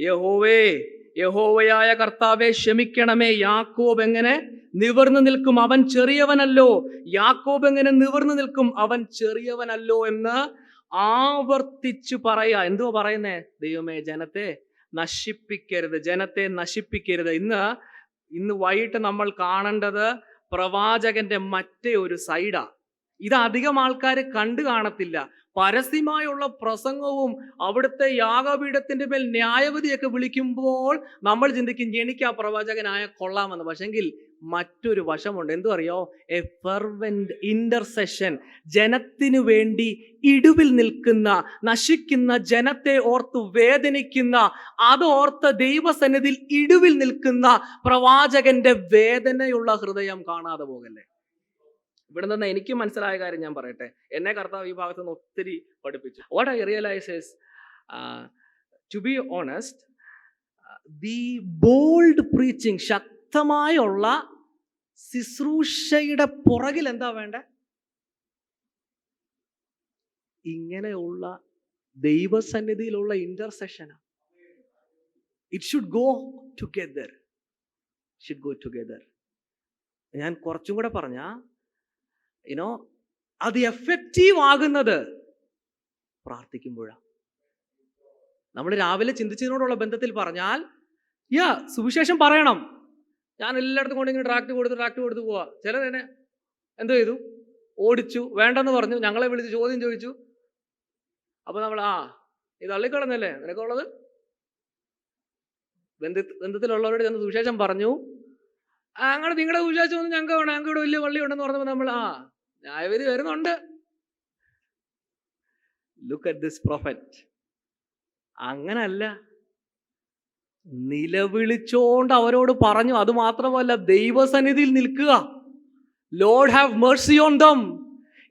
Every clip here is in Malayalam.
യഹോവേ യഹോവയായ കർത്താവെ ക്ഷമിക്കണമേ. യാക്കോബ് എങ്ങനെ നിവർന്നു നിൽക്കും? അവൻ ചെറിയവനല്ലോ. യാക്കോബ് എങ്ങനെ നിവർന്നു നിൽക്കും? അവൻ ചെറിയവനല്ലോ എന്ന് ആവർത്തിച്ചു പറയാ എന്തോ പറയുന്നേ? ദൈവമേ ജനത്തെ നശിപ്പിക്കരുത്. ജനത്തെ നശിപ്പിക്കരുത്. ഇന്ന് ഇന്ന് വൈകിട്ട് നമ്മൾ കാണേണ്ടത് പ്രവാചകന്റെ മറ്റേ ഒരു സൈഡാ. ഇത് അധികം ആൾക്കാർ കണ്ടു കാണത്തില്ല. പരസ്യമായുള്ള പ്രസംഗവും അവിടുത്തെ യാഗപീഠത്തിന്റെ മേൽ ന്യായവതിയൊക്കെ വിളിക്കുമ്പോൾ നമ്മൾ ചിന്തിക്കും എനിക്ക് ആ പ്രവാചകനായ കൊള്ളാമെന്ന്. പക്ഷെങ്കിൽ മറ്റൊരു വശമുണ്ട്. എന്തു അറിയോ എ ഫെർവെന്റ് ഇന്റർസെഷൻ ജനത്തിനു വേണ്ടി ഇടുവിൽ നിൽക്കുന്ന നശിക്കുന്ന ജനത്തെ ഓർത്ത് വേദനിക്കുന്ന അതോർത്ത് ദൈവസന്നിധിയിൽ ഇടുവിൽ നിൽക്കുന്ന പ്രവാചകന്റെ വേദനയുള്ള ഹൃദയം കാണാതെ പോകല്ലേ? ഇവിടെ നിന്ന് എനിക്ക് മനസ്സിലായ കാര്യം ഞാൻ പറയട്ടെ. എന്നെ കർത്താവ് ഈ ഭാഗത്ത് നിന്ന് ഒത്തിരി പഠിപ്പിച്ചു. What I realise is to be honest the bold preaching ശക്തമായുള്ള ശുശ്രൂഷയുടെ പുറകിൽ എന്താ വേണ്ട? ഇങ്ങനെയുള്ള ദൈവസന്നിധിയിലുള്ള ഇന്റർസെഷന it should go together should go together ഞാൻ കുറച്ചും കൂടെ പറഞ്ഞ യുനോ അത് എഫക്റ്റീവ് ആകുന്നത് പ്രാർത്ഥിക്കുമ്പോഴാണ്. നമ്മൾ രാവിലെ ചിന്തിച്ചതിനോടുള്ള ബന്ധത്തിൽ പറഞ്ഞാൽ യാ സുവിശേഷം പറയണം. ഞാൻ എല്ലായിടത്തും കൊണ്ട് ഇങ്ങനെ ട്രാക്ട് കൊടുത്ത് ട്രാക്ട് കൊടുത്ത് പോവാ. ചിലർ തന്നെ എന്ത് ചെയ്തു? ഓടിച്ചു. വേണ്ടെന്ന് പറഞ്ഞു. ഞങ്ങളെ വിളിച്ച് ചോദ്യം ചോദിച്ചു. അപ്പൊ നമ്മൾ ആ ഇത് അള്ളിക്കളഞ്ഞല്ലേ നിനക്കുള്ളത് ബന്ധ ബന്ധത്തിലുള്ളവരോട് ചെന്ന് സുവിശേഷം പറഞ്ഞു. അങ്ങനെ നിങ്ങളുടെ സുവിശേഷം ഒന്നും ഞങ്ങൾക്ക് വേണം ഞങ്ങൾക്ക് ഇവിടെ വലിയ പള്ളി ഉണ്ടെന്ന് പറഞ്ഞപ്പോൾ നമ്മൾ ആ ന്യായവിധി വരുന്നുണ്ട്. ലുക്ക് അറ്റ് ദിസ് പ്രൊഫറ്റ് അങ്ങനല്ല. നിലവിളിച്ചോണ്ട് അവരോട് പറഞ്ഞു. അത് മാത്രമല്ല ദൈവസന്നിധിയിൽ നിൽക്കുക. Lord have mercy on them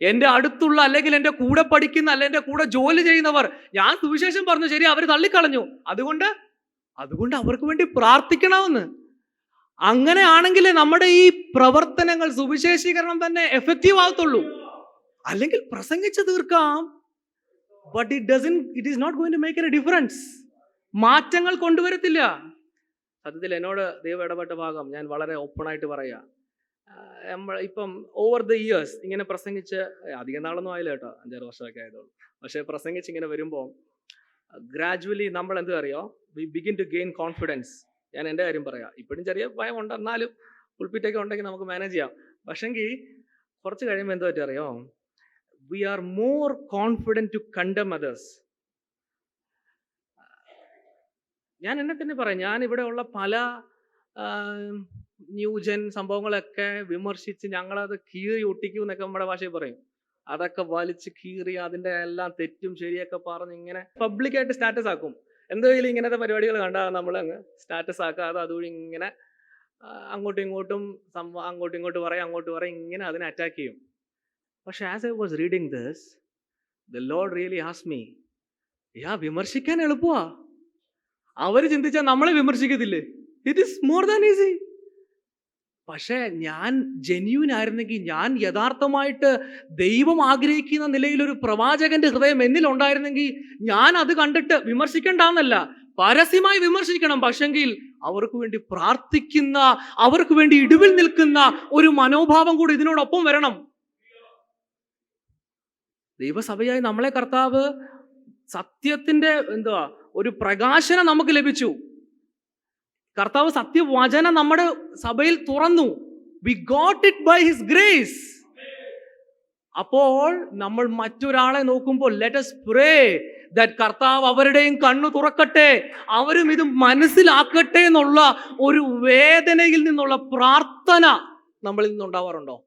എന്റെ അടുത്തുള്ള അല്ലെങ്കിൽ എന്റെ കൂടെ പഠിക്കുന്ന അല്ലെങ്കിൽ എന്റെ കൂടെ ജോലി ചെയ്യുന്നവർ. ഞാൻ സുവിശേഷം പറഞ്ഞു ശരി അവർ തള്ളിക്കളഞ്ഞു. അതുകൊണ്ട് അതുകൊണ്ട് അവർക്ക് വേണ്ടി പ്രാർത്ഥിക്കണമെന്ന്. അങ്ങനെയാണെങ്കിലേ നമ്മുടെ ഈ പ്രവർത്തനങ്ങൾ സുവിശേഷീകരണം തന്നെ എഫക്റ്റീവ് ആകത്തുള്ളൂ. അല്ലെങ്കിൽ പ്രസംഗിച്ച് തീർക്കാം. But it doesn't it is not going to make a difference മാറ്റങ്ങൾ കൊണ്ടുവരത്തില്ല. സത്യത്തിൽ എന്നോട് ദൈവം ഇടപെട്ട ഭാഗം ഞാൻ വളരെ ഓപ്പണായിട്ട് പറയാം. നമ്മൾ ഇപ്പം ഓവർ ദ ഇയേഴ്സ് ഇങ്ങനെ പ്രസംഗിച്ച് അധികം നാളൊന്നും ആയില്ല കേട്ടോ അഞ്ചാറ് വർഷമൊക്കെ ആയതുള്ളൂ. പക്ഷേ പ്രസംഗിച്ച് ഇങ്ങനെ വരുമ്പോൾ ഗ്രാജുവലി നമ്മൾ എന്താ അറിയോ we begin to gain confidence ഞാൻ എന്റെ കാര്യം പറയാം. ഇപ്പോഴും ചെറിയ ഭയം ഉണ്ട് എന്നാലും പുൽപ്പിറ്റൊക്കെ ഉണ്ടെങ്കിൽ നമുക്ക് മാനേജ് ചെയ്യാം. പക്ഷെങ്കിൽ കുറച്ച് കഴിയുമ്പോൾ എന്താ പറ്റും അറിയോ? We are more confident to condemn others ഞാൻ എന്നെ തന്നെ പറയാം. ഞാൻ ഇവിടെ ഉള്ള പല ന്യൂജൻ സംഭവങ്ങളൊക്കെ വിമർശിച്ച് ഞങ്ങളത് കീറി ഒട്ടിക്കും എന്നൊക്കെ നമ്മുടെ ഭാഷയിൽ പറയും. അതൊക്കെ വലിച്ച് കീറി അതിന്റെ എല്ലാം തെറ്റും ശരിയൊക്കെ പറഞ്ഞ് ഇങ്ങനെ പബ്ലിക്കായിട്ട് സ്റ്റാറ്റസ് ആക്കും. എന്തെങ്കിലും ഇങ്ങനത്തെ പരിപാടികൾ കണ്ടാൽ നമ്മൾ അങ്ങ് സ്റ്റാറ്റസ് ആക്കാതെ അതുവഴി ഇങ്ങനെ അങ്ങോട്ടും ഇങ്ങോട്ടും സംഭവം അങ്ങോട്ടും ഇങ്ങോട്ട് പറയും അങ്ങോട്ട് പറയും ഇങ്ങനെ അതിനെ അറ്റാക്ക് ചെയ്യും. പക്ഷെ as I was reading this the Lord really has me യാ വിമർശിക്കാൻ എളുപ്പമാ അവർ ചിന്തിച്ചാൽ നമ്മളെ വിമർശിക്കത്തില്ലേ? It is more than easy പക്ഷേ ഞാൻ ജെന്യൂൻ ആയിരുന്നെങ്കിൽ ഞാൻ യഥാർത്ഥമായിട്ട് ദൈവം ആഗ്രഹിക്കുന്ന നിലയിൽ ഒരു പ്രവാചകന്റെ ഹൃദയം എന്നിൽ ഉണ്ടായിരുന്നെങ്കിൽ ഞാൻ അത് കണ്ടിട്ട് വിമർശിക്കണ്ടെന്നല്ല. പരസ്യമായി വിമർശിക്കണം. പക്ഷെങ്കിൽ അവർക്ക് വേണ്ടി പ്രാർത്ഥിക്കുന്ന അവർക്ക് വേണ്ടി ഇടിവിൽ നിൽക്കുന്ന ഒരു മനോഭാവം കൂടി ഇതിനോടൊപ്പം വരണം. ദൈവസഭയായി നമ്മളെ കർത്താവ് സത്യത്തിന്റെ എന്തുവാ? ഒരു പ്രകാശനം നമുക്ക് ലഭിച്ചു. കർത്താവ് സത്യവചന നമ്മുടെ സഭയിൽ തുറന്നു. We got it by his grace അപ്പോൾ നമ്മൾ മറ്റൊരാളെ നോക്കുമ്പോൾ ലെറ്റ് ലെറ്റസ് പ്രേ ദാറ്റ് കർത്താവ് അവരുടെയും കണ്ണു തുറക്കട്ടെ. അവരും ഇത് മനസ്സിലാക്കട്ടെ എന്നുള്ള ഒരു വേദനയിൽ നിന്നുള്ള പ്രാർത്ഥന നമ്മളിൽ നിന്നുണ്ടാവാറുണ്ടോ?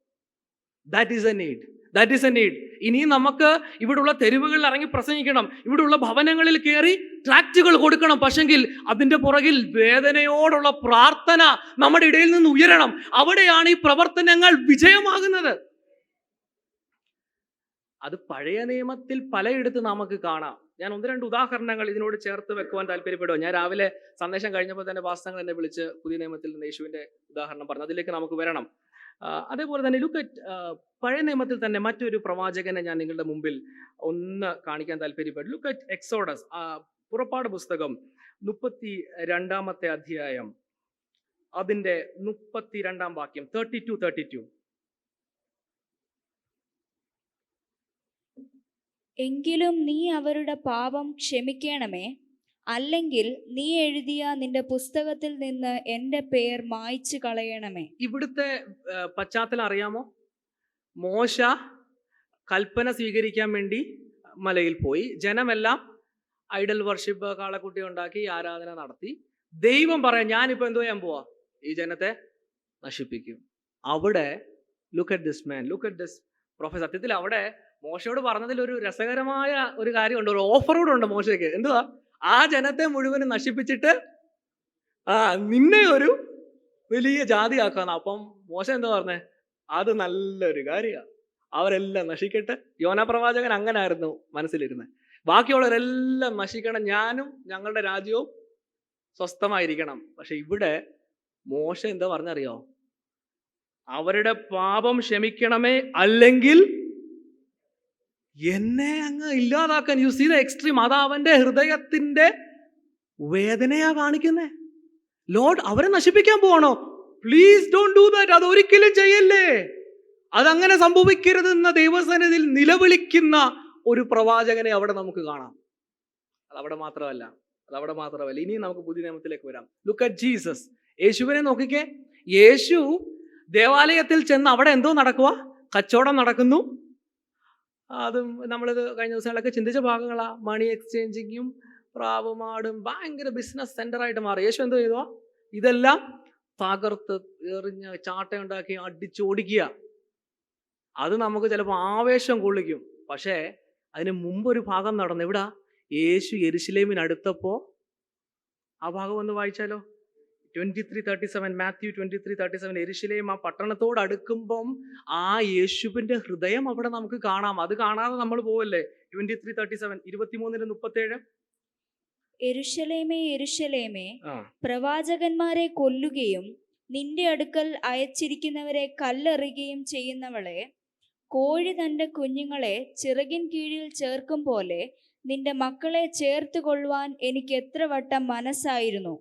That is a need that is a need ഇനി നമുക്ക് ഇവിടുള്ള തെരുവുകളിൽ ഇറങ്ങി പ്രസംഗിക്കണം. ഇവിടുള്ള ഭവനങ്ങളിൽ കയറി ട്രാക്റ്റുകൾ കൊടുക്കണം. പക്ഷെങ്കിൽ അതിന്റെ പുറകിൽ വേദനയോടുള്ള പ്രാർത്ഥന നമ്മുടെ ഇടയിൽ നിന്ന് ഉയരണം. അവിടെയാണ് ഈ പ്രവർത്തനങ്ങൾ വിജയമാകുന്നത്. അത് പഴയ നിയമത്തിൽ പലയിടത്ത് നമുക്ക് കാണാം. ഞാൻ ഒന്ന് രണ്ട് ഉദാഹരണങ്ങൾ ഇതിനോട് ചേർത്ത് വെക്കുവാൻ താല്പര്യപ്പെടുക ഞാൻ രാവിലെ സന്ദേശം കഴിഞ്ഞപ്പോൾ തന്നെ വാസ്തവങ്ങൾ എന്നെ വിളിച്ച് പുതിയ നിയമത്തിൽ നിന്ന് യേശുവിന്റെ ഉദാഹരണം പറഞ്ഞു. അതിലേക്ക് നമുക്ക് വരണം. അതേപോലെ തന്നെ ലുക്ക് അറ്റ് പഴയ നിയമത്തിൽ തന്നെ മറ്റൊരു പ്രവാചകനെ ഞാൻ നിങ്ങളുടെ മുമ്പിൽ ഒന്ന് കാണിക്കാൻ താല്പര്യപ്പെട്ടു. ലുക്ക് അറ്റ് എക്സോഡസ് പുറപ്പാട് പുസ്തകം മുപ്പത്തി രണ്ടാമത്തെ അധ്യായം അതിന്റെ മുപ്പത്തി രണ്ടാം വാക്യം തേർട്ടി ടു തേർട്ടി ടു എങ്കിലും നീ അവരുടെ പാപം ക്ഷമിക്കണമേ. അല്ലെങ്കിൽ നീ എഴുതിയ നിന്റെ പുസ്തകത്തിൽ നിന്ന് എന്റെ പേർ മായ്ച്ചു കളയണമേ. ഇവിടുത്തെ പശ്ചാത്തലം അറിയാമോ? മോശ കൽപ്പന സ്വീകരിക്കാൻ വേണ്ടി മലയിൽ പോയി. ജനമെല്ലാം ഐഡൽ വർഷിപ്പ് കാളക്കുട്ടി ഉണ്ടാക്കി ആരാധന നടത്തി. ദൈവം പറയാം ഞാനിപ്പോ എന്തോ ചെയ്യാൻ പോവാ? ഈ ജനത്തെ നശിപ്പിക്കും. അവിടെ look at this man look at this professor സത്യത്തിൽ അവിടെ മോശയോട് പറഞ്ഞതിൽ ഒരു രസകരമായ ഒരു കാര്യമുണ്ട് ഒരു ഓഫർ കൂടെ ഉണ്ട് മോശയ്ക്ക്. എന്തുവാ? ആ ജനത്തെ മുഴുവനും നശിപ്പിച്ചിട്ട് ആ നിന്നെ ഒരു വലിയ ജാതി ജാതിയാക്കാന്ന് അപ്പം മോശം എന്താ പറഞ്ഞേ? അത് നല്ലൊരു കാര്യമാണ് അവരെല്ലാം നശിക്കട്ടെ. യോന പ്രവാചകൻ അങ്ങനെ ആയിരുന്നു മനസ്സിലിരുന്നത് ബാക്കിയുള്ളവരെല്ലാം നശിക്കണം. ഞാനും ഞങ്ങളുടെ രാജ്യവും സ്വസ്ഥമായിരിക്കണം. പക്ഷെ ഇവിടെ മോശം എന്താ പറഞ്ഞറിയോ? അവരുടെ പാപം ക്ഷമിക്കണമേ അല്ലെങ്കിൽ എന്നെ അങ്ങ് ഇല്ലാതാക്കാൻ യു സീ ദ എക്സ്ട്രീം അത് അവന്റെ ഹൃദയത്തിന്റെ വേദനയാ കാണിക്കുന്നേ. ലോഡ് അവരെ നശിപ്പിക്കാൻ പോകണോ പ്ലീസ് ഡോണ്ട് ഡു ദാറ്റ് അത് ഒരിക്കലും ചെയ്യല്ലേ. അതങ്ങനെ സംഭവിക്കരുതെന്ന ദൈവസന്നിധിയിൽ നിലവിളിക്കുന്ന ഒരു പ്രവാചകനെ അവിടെ നമുക്ക് കാണാം. അതവിടെ മാത്രമല്ല അതവിടെ മാത്രമല്ല. ഇനി നമുക്ക് പുതിയ നിയമത്തിലേക്ക് വരാം. ലുക്ക് അറ്റ് ജീസസ് യേശുവിനെ നോക്കിക്കേ. യേശു ദേവാലയത്തിൽ ചെന്ന് അവിടെ എന്തോ നടക്കുക കച്ചവടം നടക്കുന്നു. അതും നമ്മളിത് കഴിഞ്ഞ ദിവസങ്ങളൊക്കെ ചിന്തിച്ച ഭാഗങ്ങളാണ് മണി എക്സ്ചേഞ്ചിങ്ങും പ്രാവുമാടും ഭയങ്കര ബിസിനസ് സെന്റർ ആയിട്ട് മാറി. യേശു എന്ത് ചെയ്തോ? ഇതെല്ലാം തകർത്ത് എറിഞ്ഞ് ചാട്ടയുണ്ടാക്കി അടിച്ചോടിക്കുക അത് നമുക്ക് ചിലപ്പോൾ ആവേശം കൊള്ളിക്കും. പക്ഷേ അതിന് മുമ്പ് ഒരു ഭാഗം നടന്നു. ഇവിടെ യേശു അടുത്തപ്പോൾ ആ ഭാഗം ഒന്ന് വായിച്ചാലോ? Twenty three thirty seven Matthew twenty three thirty seven എരുശലേം ആ പട്ടണത്തോട് അടുക്കുമ്പം ആ യേശുവിന്റെ ഹൃദയം അവിടെ നമുക്ക് കാണാം. അത് കാണാതെ നമ്മൾ പോവല്ലേ? ട്വന്റി ത്രീ തേർട്ടി സെവൻ ഇരുപത്തിമൂന്നിന് മുപ്പത്തേഴ്? എരുഷലേമേ എരുഷലേമേ പ്രവാചകന്മാരെ കൊല്ലുകയും നിന്റെ അടുക്കൽ അയച്ചിരിക്കുന്നവരെ കല്ലെറിയുകയും ചെയ്യുന്നവളെ കോഴി തന്റെ കുഞ്ഞുങ്ങളെ ചിറകിൻ കീഴിൽ ചേർക്കും പോലെ നിന്റെ മക്കളെ ചേർത്ത് കൊള്ളുവാൻ എനിക്ക് എത്ര വട്ടം മനസ്സായിരുന്നു.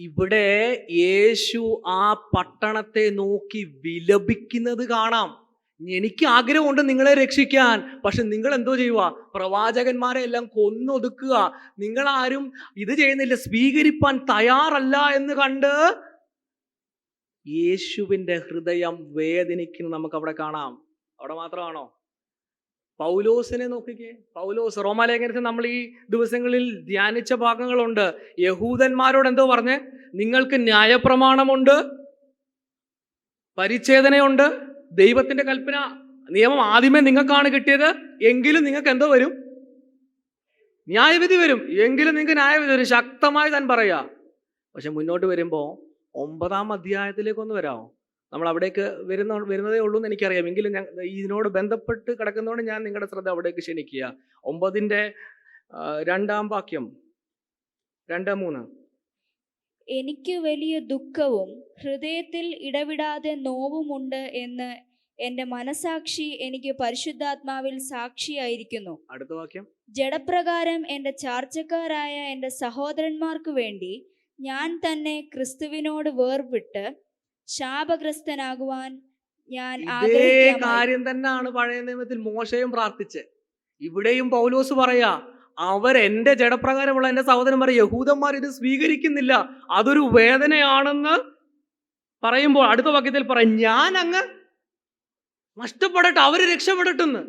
ഇവിടെ യേശു ആ പട്ടണത്തെ നോക്കി വിലപിക്കുന്നത് കാണാം. എനിക്ക് ആഗ്രഹമുണ്ട് നിങ്ങളെ രക്ഷിക്കാൻ. പക്ഷെ നിങ്ങൾ എന്തോ ചെയ്യുക പ്രവാചകന്മാരെ എല്ലാം കൊന്നൊതുക്കുക. നിങ്ങൾ ആരും ഇത് ചെയ്യുന്നില്ല. സ്വീകരിപ്പാൻ തയ്യാറല്ല എന്ന് കണ്ട് യേശുവിന്റെ ഹൃദയം വേദനിക്കുന്നത് നമുക്ക് അവിടെ കാണാം. അവിടെ മാത്രമാണോ? പൗലോസിനെ നോക്കിക്കേ. പൗലോസ് റോമാലേഖനത്തിൽ നമ്മൾ ഈ ദിവസങ്ങളിൽ ധ്യാനിച്ച ഭാഗങ്ങളുണ്ട്. യഹൂദന്മാരോട് എന്തോ പറഞ്ഞ്? നിങ്ങൾക്ക് ന്യായപ്രമാണമുണ്ട്. പരിച്ഛേദനയുണ്ട്. ദൈവത്തിന്റെ കൽപ്പന നിയമം ആദ്യമേ നിങ്ങൾക്കാണ് കിട്ടിയത്. എങ്കിലും നിങ്ങൾക്ക് എന്തോ വരും? ന്യായവിധി വരും. എങ്കിലും നിങ്ങൾക്ക് ന്യായവിധി വരും. ശക്തമായി താൻ പറയാ. പക്ഷെ മുന്നോട്ട് വരുമ്പോൾ ഒമ്പതാം അധ്യായത്തിലേക്കൊന്ന് വരാമോ നമ്മൾ അവിടേക്ക് വരുന്ന വരുന്നതേ ഉള്ളൂ എന്ന് എനിക്കറിയാം. എങ്കിലും ഞാൻ ഇതിനോട് ബന്ധപ്പെട്ട് കിടക്കുന്നതുകൊണ്ട് ഞാൻ നിങ്ങളുടെ ശ്രദ്ധ അവിടേക്ക് ക്ഷണിക്കുക. ഒമ്പതിന്റെ ആ, രണ്ടാം വാക്യം. രണ്ട് മൂന്ന്. എനിക്ക് വലിയ ദുഃഖവും ഹൃദയത്തിൽ ഇടവിടാതെ നോവുമുണ്ട് എന്ന് എന്റെ മനസാക്ഷി എനിക്ക് പരിശുദ്ധാത്മാവിൽ സാക്ഷിയായിരിക്കുന്നു. അടുത്ത വാക്യം. ജഡപ്രകാരം എന്റെ ചാർച്ചക്കാരായ എന്റെ സഹോദരന്മാർക്ക് വേണ്ടി ഞാൻ തന്നെ ക്രിസ്തുവിനോട് വേർവിട്ട് ശാപഗ്രസ്തനാകുവാൻ ഞാൻ ഇതേ കാര്യം തന്നെയാണ് പഴയ നിയമത്തിൽ മോശയും പ്രാർത്ഥിച്ച് ഇവിടെയും പൗലോസ് പറയാ അവർ എന്റെ ജഡപ്രകാരമുള്ള എന്റെ സഹോദരന്മാർ യഹൂദന്മാർ ഇത് സ്വീകരിക്കുന്നില്ല. അതൊരു വേദനയാണെന്ന് പറയുമ്പോൾ അടുത്ത വാക്യത്തിൽ പറയും ഞാൻ അങ്ങ് നഷ്ടപ്പെടട്ടെ അവർ രക്ഷപ്പെടട്ടെന്ന്.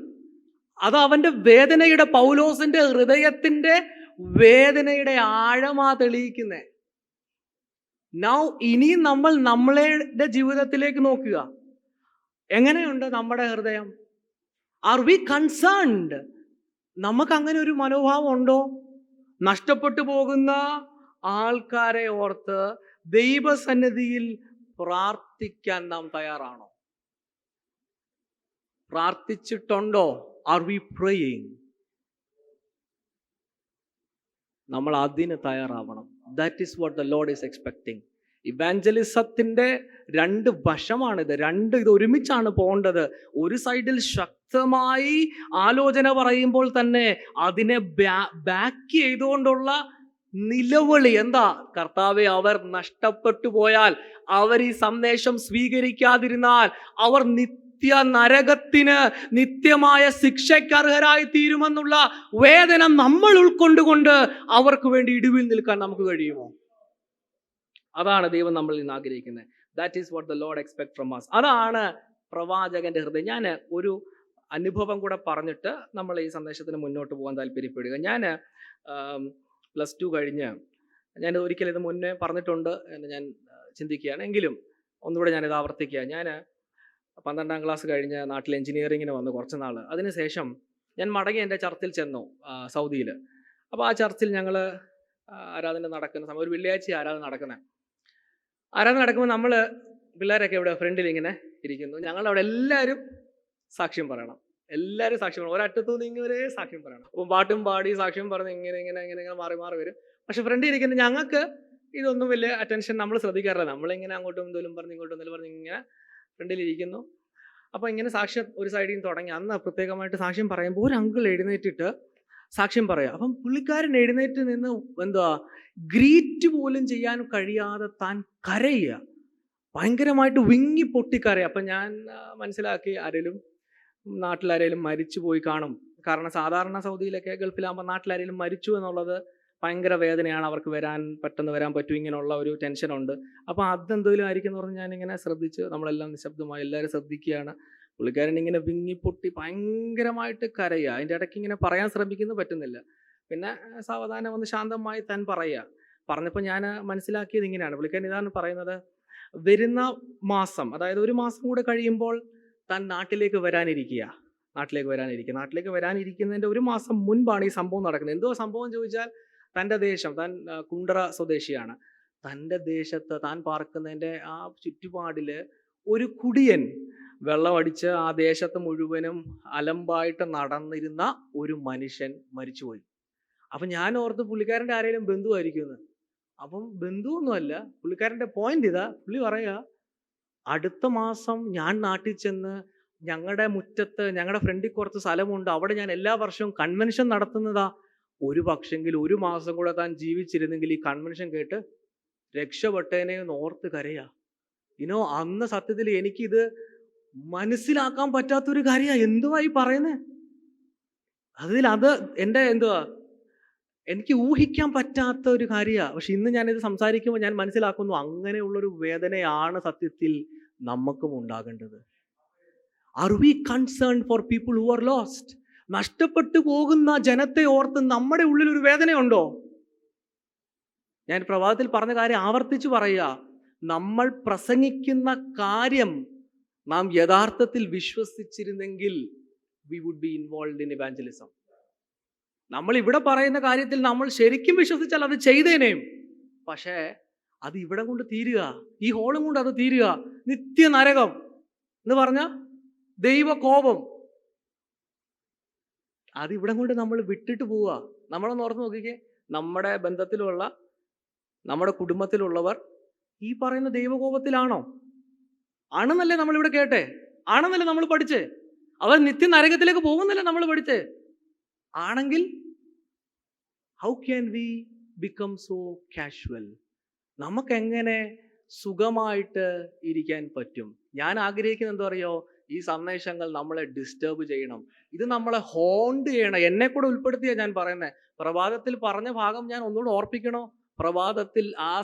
അത് അവന്റെ വേദനയുടെ പൗലോസിന്റെ ഹൃദയത്തിന്റെ വേദനയുടെ ആഴമാ തെളിയിക്കുന്നേ. നൗ ഇനിയും നമ്മൾ നമ്മളുടെ ജീവിതത്തിലേക്ക് നോക്കുക. എങ്ങനെയുണ്ട് നമ്മുടെ ഹൃദയം? ആർ വി കൺസേൺഡ് നമുക്ക് അങ്ങനെ ഒരു മനോഭാവം ഉണ്ടോ? നഷ്ടപ്പെട്ടു പോകുന്ന ആൾക്കാരെ ഓർത്ത് ദൈവസന്നിധിയിൽ പ്രാർത്ഥിക്കാൻ നാം തയ്യാറാണോ? പ്രാർത്ഥിച്ചിട്ടുണ്ടോ? ആർ വി പ്രേയിങ് നമ്മൾ അതിന് തയ്യാറാവണം. That is what the Lord is expecting ഇവാഞ്ചലിസത്തിന്റെ രണ്ട് വശമാണിത്. രണ്ട് ഇത് ഒരുമിച്ചാണ് പോകേണ്ടത്. ഒരു സൈഡിൽ ശക്തമായി ആലോചന പറയുമ്പോൾ തന്നെ അതിനെ ബാക്ക് ചെയ്തുകൊണ്ടുള്ള നിലവിളി. എന്താ? കർത്താവെ അവർ നഷ്ടപ്പെട്ടു പോയാൽ അവർ ഈ സന്ദേശം സ്വീകരിക്കാതിരുന്നാൽ അവർ നിത്യ നരകത്തിന് നിത്യമായ ശിക്ഷയ്ക്ക് അർഹരായി തീരുമെന്നുള്ള വേദന നമ്മൾ ഉൾക്കൊണ്ടുകൊണ്ട് അവർക്ക് വേണ്ടി ഇടിവിൽ നിൽക്കാൻ നമുക്ക് കഴിയുമോ? അതാണ് ദൈവം നമ്മളിൽ നിന്ന് ആഗ്രഹിക്കുന്നത്. That is what the Lord expect from us. അതാണ് പ്രവാചകന്റെ ഹൃദയം. ഞാൻ ഒരു അനുഭവം കൂടെ പറഞ്ഞിട്ട് നമ്മൾ ഈ സന്ദേശത്തിന് മുന്നോട്ട് പോകാൻ താല്പര്യപ്പെടുക. ഞാൻ പ്ലസ് ടു കഴിഞ്ഞ് ഞാൻ ഒരിക്കലും ഇത് മുന്നേ പറഞ്ഞിട്ടുണ്ട് എന്ന് ഞാൻ ചിന്തിക്കുകയാണ്. എങ്കിലും ഒന്നുകൂടെ ഞാനിത് ആവർത്തിക്കുക. ഞാൻ പന്ത്രണ്ടാം ക്ലാസ് കഴിഞ്ഞ് നാട്ടിൽ എഞ്ചിനീയറിങ്ങിന് വന്ന് കുറച്ച് നാൾ. അതിനുശേഷം ഞാൻ മടങ്ങി എന്റെ ചർച്ചിൽ ചെന്നു സൗദിയിൽ അപ്പോൾ ആ ചർച്ചിൽ ഞങ്ങൾ ആരാധന നടക്കുന്ന സമയം ഒരു വെള്ളിയാഴ്ച ആരാധന നടക്കുന്നത് ആരാധന നടക്കുമ്പോൾ നമ്മൾ പിള്ളേരൊക്കെ ഇവിടെ ഫ്രണ്ടിൽ ഇങ്ങനെ ഇരിക്കുന്നു. ഞങ്ങളവിടെ എല്ലാവരും സാക്ഷ്യം പറയണം. എല്ലാവരും സാക്ഷ്യം പറയണം. ഒരറ്റത്തു നിന്ന് ഇങ്ങനെ സാക്ഷ്യം പറയണം. അപ്പം പാട്ടും പാടി സാക്ഷ്യം പറഞ്ഞ് ഇങ്ങനെ ഇങ്ങനെ ഇങ്ങനെ ഇങ്ങനെ മാറി മാറി വരും. പക്ഷെ ഫ്രണ്ടിൽ ഇരിക്കുന്ന ഞങ്ങൾക്ക് ഇതൊന്നും വലിയ അറ്റൻഷൻ നമ്മൾ ശ്രദ്ധിക്കാറില്ല. നമ്മളിങ്ങനെ അങ്ങോട്ടും എന്തെങ്കിലും പറഞ്ഞ് ഇങ്ങോട്ടും എന്തെങ്കിലും പറഞ്ഞ് ഇങ്ങനെ ഫ്രണ്ടിൽ ഇരിക്കുന്നു അപ്പോൾ ഇങ്ങനെ സാക്ഷ്യം ഒരു സൈഡിൽ നിന്ന് തുടങ്ങി. അന്ന് പ്രത്യേകമായിട്ട് സാക്ഷ്യം പറയുമ്പോൾ ഒരു അങ്കിൾ എഴുന്നേറ്റിട്ട് സാക്ഷ്യം പറയാം. അപ്പം പുള്ളിക്കാരൻ എഴുന്നേറ്റ് നിന്ന് എന്താ ഗ്രീറ്റ് പോലും ചെയ്യാൻ കഴിയാതെ താൻ കരയുക. ഭയങ്കരമായിട്ട് വിങ്ങി പൊട്ടിക്കരയുക അപ്പം ഞാൻ മനസ്സിലാക്കി ആരെങ്കിലും നാട്ടിലാരേലും മരിച്ചു പോയി കാണും. കാരണം സാധാരണ സൗദിയിലൊക്കെ ഗൾഫിലാകുമ്പോൾ നാട്ടിലാരേലും മരിച്ചു എന്നുള്ളത് ഭയങ്കര വേദനയാണ് അവർക്ക് വരാൻ പെട്ടെന്ന് വരാൻ പറ്റും ഇങ്ങനെയുള്ള ഒരു ടെൻഷനുണ്ട് അപ്പോൾ അതെന്തെങ്കിലും ആയിരിക്കും എന്ന് പറഞ്ഞ് ഞാനിങ്ങനെ ശ്രദ്ധിച്ച് നമ്മളെല്ലാം നിശബ്ദമായി എല്ലാവരും ശ്രദ്ധിക്കുകയാണ്. പുള്ളിക്കാരൻ ഇങ്ങനെ വിങ്ങിപ്പൊട്ടി ഭയങ്കരമായിട്ട് കരയുക. അതിന്റെ ഇടയ്ക്ക് ഇങ്ങനെ പറയാൻ ശ്രമിക്കുന്നു പറ്റുന്നില്ല. പിന്നെ സാവധാനം ഒന്ന് ശാന്തമായി താൻ പറയുക. പറഞ്ഞപ്പോൾ ഞാൻ മനസ്സിലാക്കിയത് ഇങ്ങനെയാണ്. പുള്ളിക്കാരൻ ഇതാണ് പറയുന്നത് വരുന്ന മാസം അതായത് ഒരു മാസം കൂടെ കഴിയുമ്പോൾ താൻ നാട്ടിലേക്ക് വരാനിരിക്കുക. നാട്ടിലേക്ക് വരാനിരിക്കുക. നാട്ടിലേക്ക് വരാനിരിക്കുന്നതിന്റെ ഒരു മാസം മുൻപാണ് ഈ സംഭവം നടക്കുന്നത്. എന്തോ സംഭവം ചോദിച്ചാൽ തന്റെ ദേശം താൻ കുണ്ടറ സ്വദേശിയാണ്. തന്റെ ദേശത്ത് താൻ പാർക്കുന്നതിന്റെ ആ ചുറ്റുപാടിൽ ഒരു കുടിയൻ വെള്ളമടിച്ച് ആ ദേശത്ത് മുഴുവനും അലമ്പായിട്ട് നടന്നിരുന്ന ഒരു മനുഷ്യൻ മരിച്ചുപോയി. അപ്പം ഞാൻ ഓർത്ത് പുള്ളിക്കാരന്റെ ആരെങ്കിലും ബന്ധുവായിരിക്കുമെന്ന് അപ്പം ബന്ധുവൊന്നുമല്ല പുള്ളിക്കാരന്റെ പോയിന്റ് ഇതാ. പുള്ളി പറയുക അടുത്ത മാസം ഞാൻ നാട്ടിൽ ചെന്ന് ഞങ്ങളുടെ മുറ്റത്ത് ഞങ്ങളുടെ ഫ്രണ്ടിൽ കുറച്ച് സ്ഥലമുണ്ട്. അവിടെ ഞാൻ എല്ലാ വർഷവും കൺവെൻഷൻ നടത്തുന്നതാ. ഒരു പക്ഷെങ്കിൽ ഒരു മാസം കൂടെ താൻ ജീവിച്ചിരുന്നെങ്കിൽ ഈ കൺവെൻഷൻ കേട്ട് രക്ഷപ്പെട്ടേനെ എന്ന് ഓർത്ത് കരയാ. ഇനോ അന്ന് സത്യത്തിൽ എനിക്കിത് മനസ്സിലാക്കാൻ പറ്റാത്തൊരു കാര്യമാണ് എന്തുവാ ഈ പറയുന്നത് അതിൽ അത് എന്റെ എന്തുവാ? എനിക്ക് ഊഹിക്കാൻ പറ്റാത്ത ഒരു കാര്യമാണ് പക്ഷെ ഇന്ന് ഞാനിത് സംസാരിക്കുമ്പോൾ ഞാൻ മനസ്സിലാക്കുന്നു അങ്ങനെയുള്ളൊരു വേദനയാണ് സത്യത്തിൽ നമുക്കും ഉണ്ടാകേണ്ടത്. Are we concern for people who are lost നഷ്ടപ്പെട്ടു പോകുന്ന ജനത്തെ ഓർത്ത് നമ്മുടെ ഉള്ളിൽ ഒരു വേദനയുണ്ടോ? ഞാൻ പ്രഭാതത്തിൽ പറഞ്ഞ കാര്യം ആവർത്തിച്ചു പറയുക. നമ്മൾ പ്രസംഗിക്കുന്ന കാര്യം നാം യഥാർത്ഥത്തിൽ വിശ്വസിച്ചിരുന്നെങ്കിൽ we would be involve in evangelism നമ്മൾ ഇവിടെ പറയുന്ന കാര്യത്തിൽ നമ്മൾ ശരിക്കും വിശ്വസിച്ചാൽ അത് ചെയ്തേനേയും പക്ഷേ അത് ഇവിടെ കൊണ്ട് തീരുക. ഈ ഹോളും കൊണ്ട് അത് തീരുക. നിത്യ നരകം എന്ന് പറഞ്ഞ ദൈവ കോപം അത് ഇവിടെ കൊണ്ട് നമ്മൾ വിട്ടിട്ട് പോവുക നമ്മളൊന്ന് ഓർത്ത് നോക്കിക്കേ. നമ്മുടെ ബന്ധത്തിലുള്ള നമ്മുടെ കുടുംബത്തിലുള്ളവർ ഈ പറയുന്ന ദൈവകോപത്തിലാണോ? ആണെന്നല്ലേ നമ്മളിവിടെ കേട്ടെ. ആണെന്നല്ലേ നമ്മൾ പഠിച്ചേ. അവർ നിത്യ നരകത്തിലേക്ക് പോകുന്നല്ലേ നമ്മൾ പഠിച്ചേ. ആണെങ്കിൽ how can we become so casual നമുക്കെങ്ങനെ സുഖമായിട്ട് ഇരിക്കാൻ പറ്റും? ഞാൻ ആഗ്രഹിക്കുന്നത് എന്താ പറയുക ഈ സന്ദേശങ്ങൾ നമ്മളെ ഡിസ്റ്റർബ് ചെയ്യണം. ഇത് നമ്മളെ ഹോണ്ട് ചെയ്യണം. എന്നെ കൂടെ ഉൾപ്പെടുത്തിയാ ഞാൻ പറയുന്നത് പ്രഭാതത്തിൽ പറഞ്ഞ ഭാഗം ഞാൻ ഒന്നുകൂടെ ഓർപ്പിക്കണോ? പ്രഭാതത്തിൽ ആ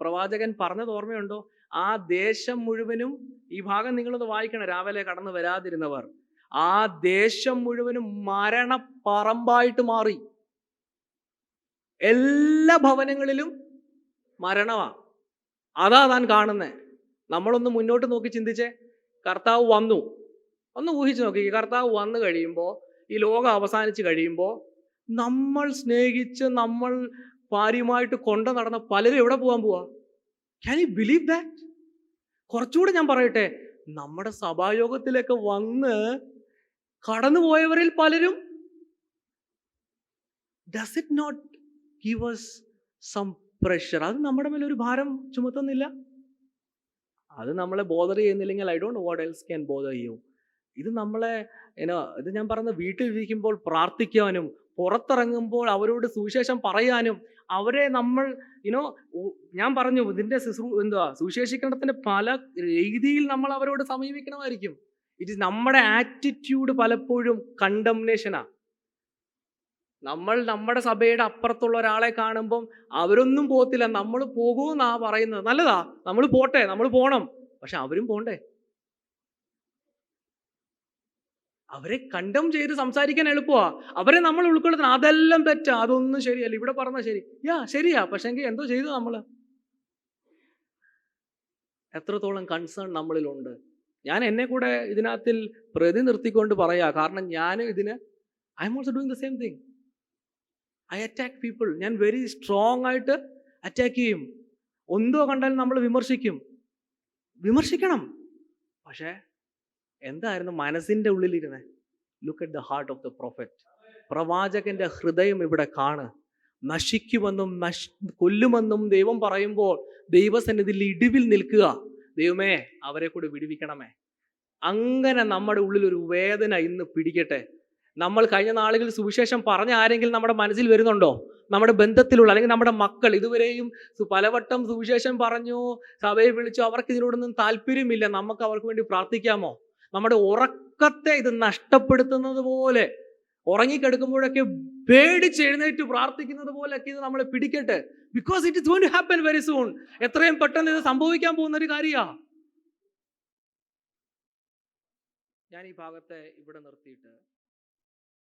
പ്രവാചകൻ പറഞ്ഞത് ഓർമ്മയുണ്ടോ? ആ ദേശം മുഴുവനും ഈ ഭാഗം നിങ്ങളത് വായിക്കണം. രാവിലെ കടന്നു വരാതിരുന്നവർ. ആ ദേശം മുഴുവനും മരണപ്പറമ്പായിട്ട് മാറി. എല്ലാ ഭവനങ്ങളിലും മരണമാ അതാ താൻ കാണുന്നേ. നമ്മളൊന്ന് മുന്നോട്ട് നോക്കി ചിന്തിച്ചേ. കർത്താവ് വന്നു. ഒന്ന് ഊഹിച്ചു നോക്കി. കർത്താവ് വന്നു കഴിയുമ്പോൾ ഈ ലോകം അവസാനിച്ച് കഴിയുമ്പോൾ നമ്മൾ സ്നേഹിച്ച് നമ്മൾ ഭാര്യയുമായിട്ട് കൊണ്ടു നടന്ന പലരും എവിടെ പോകാൻ പോവാ? ക്യാൻ യു ബിലീവ് ദാറ്റ് കുറച്ചുകൂടെ ഞാൻ പറയട്ടെ. നമ്മുടെ സഭായോഗത്തിലൊക്കെ വന്ന് കടന്നു പോയവരിൽ പലരും. Does it not give us some pressure അത് നമ്മുടെ മേലെ ഒരു ഭാരം ചുമത്തുന്നില്ല. അത് നമ്മളെ ബോധർ ചെയ്യുന്നില്ലെങ്കിൽ I don't what else can bother you ഇത് നമ്മളെ ഏനോ ഇത് ഞാൻ പറഞ്ഞ വീട്ടിലിരിക്കുമ്പോൾ പ്രാർത്ഥിക്കാനും പുറത്തിറങ്ങുമ്പോൾ അവരോട് സുവിശേഷം പറയാനും അവരെ നമ്മൾ യുനോ ഞാൻ പറഞ്ഞു ഇതിന്റെ ശുശ്രൂ എന്തുവാ സുവിശേഷിക്കണത്തിന്റെ പല രീതിയിൽ നമ്മൾ അവരോട് സമീപിക്കണമായിരിക്കും. ഇറ്റ് ഇസ് നമ്മുടെ ആറ്റിറ്റ്യൂഡ് പലപ്പോഴും കണ്ടംനേഷനാ നമ്മൾ നമ്മുടെ സഭയുടെ അപ്പുറത്തുള്ള ഒരാളെ കാണുമ്പം അവരൊന്നും പോകത്തില്ല. നമ്മൾ പോകുമെന്നാ പറയുന്നത്. നല്ലതാ. നമ്മൾ പോട്ടെ. നമ്മൾ പോണം. പക്ഷെ അവരും പോണ്ടേ? അവരെ കണ്ടം ചെയ്ത് സംസാരിക്കാൻ എളുപ്പമാ. അവരെ നമ്മൾ ഉൾക്കൊള്ളുന്ന അതെല്ലാം തെറ്റാ. അതൊന്നും ശരിയല്ല. ഇവിടെ പറഞ്ഞ ശരി. യാ ശരിയാ. പക്ഷെങ്കിൽ എന്തോ ചെയ്തു നമ്മൾ എത്രത്തോളം കൺസേൺ നമ്മളിലുണ്ട്. ഞാൻ എന്നെ കൂടെ ഇതിനകത്തിൽ പ്രതി നിർത്തിക്കൊണ്ട് പറയാ. കാരണം ഞാനും ഇതിന് I am also doing the same thing I attack people ഞാൻ വെരി സ്ട്രോങ് ആയിട്ട് അറ്റാക്ക് ചെയ്യും. എന്തോ കണ്ടാലും നമ്മൾ വിമർശിക്കും. വിമർശിക്കണം. പക്ഷേ എന്തായിരുന്നു മനസ്സിന്റെ ഉള്ളിലിരുന്നത് look at the heart of the prophet പ്രവാചകന്റെ ഹൃദയം ഇവിടെ കാണ്. നശിക്കുമെന്നും നശ് കൊല്ലുമെന്നും ദൈവം പറയുമ്പോൾ ദൈവസന്നിധിയിൽ ഇടിവിൽ നിൽക്കുക. ദൈവമേ അവരെ കൂടി വിടുവിക്കണമേ. അങ്ങനെ നമ്മുടെ ഉള്ളിൽ ഒരു വേദന ഇന്ന് പിടിക്കട്ടെ. നമ്മൾ കഴിഞ്ഞ നാളുകളിൽ സുവിശേഷം പറഞ്ഞ ആരെങ്കിലും നമ്മുടെ മനസ്സിൽ വരുന്നുണ്ടോ? നമ്മുടെ ബന്ധത്തിലുള്ള അല്ലെങ്കിൽ നമ്മുടെ മക്കൾ ഇതുവരെയും പലവട്ടം സുവിശേഷം പറഞ്ഞു സഭയെ വിളിച്ചു അവർക്ക് ഇതിനോടൊന്നും താല്പര്യമില്ല. നമുക്ക് അവർക്ക് വേണ്ടി പ്രാർത്ഥിക്കാമോ? നമ്മുടെ ഉറക്കത്തെ ഇത് നഷ്ടപ്പെടുത്തുന്നത് പോലെ ഉറങ്ങിക്കിടക്കുമ്പോഴൊക്കെ പേടിച്ച് എഴുന്നേറ്റ് പ്രാർത്ഥിക്കുന്നത് പോലെയൊക്കെ ഇത് നമ്മളെ പിടിക്കട്ടെ. Because it is going to happen very soon എത്രയും പെട്ടെന്ന് ഇത് സംഭവിക്കാൻ പോകുന്ന ഒരു കാര്യമാണ് ഞാൻ ഈ ഭാഗത്തെ ഇവിടെ നിർത്തിയിട്ട്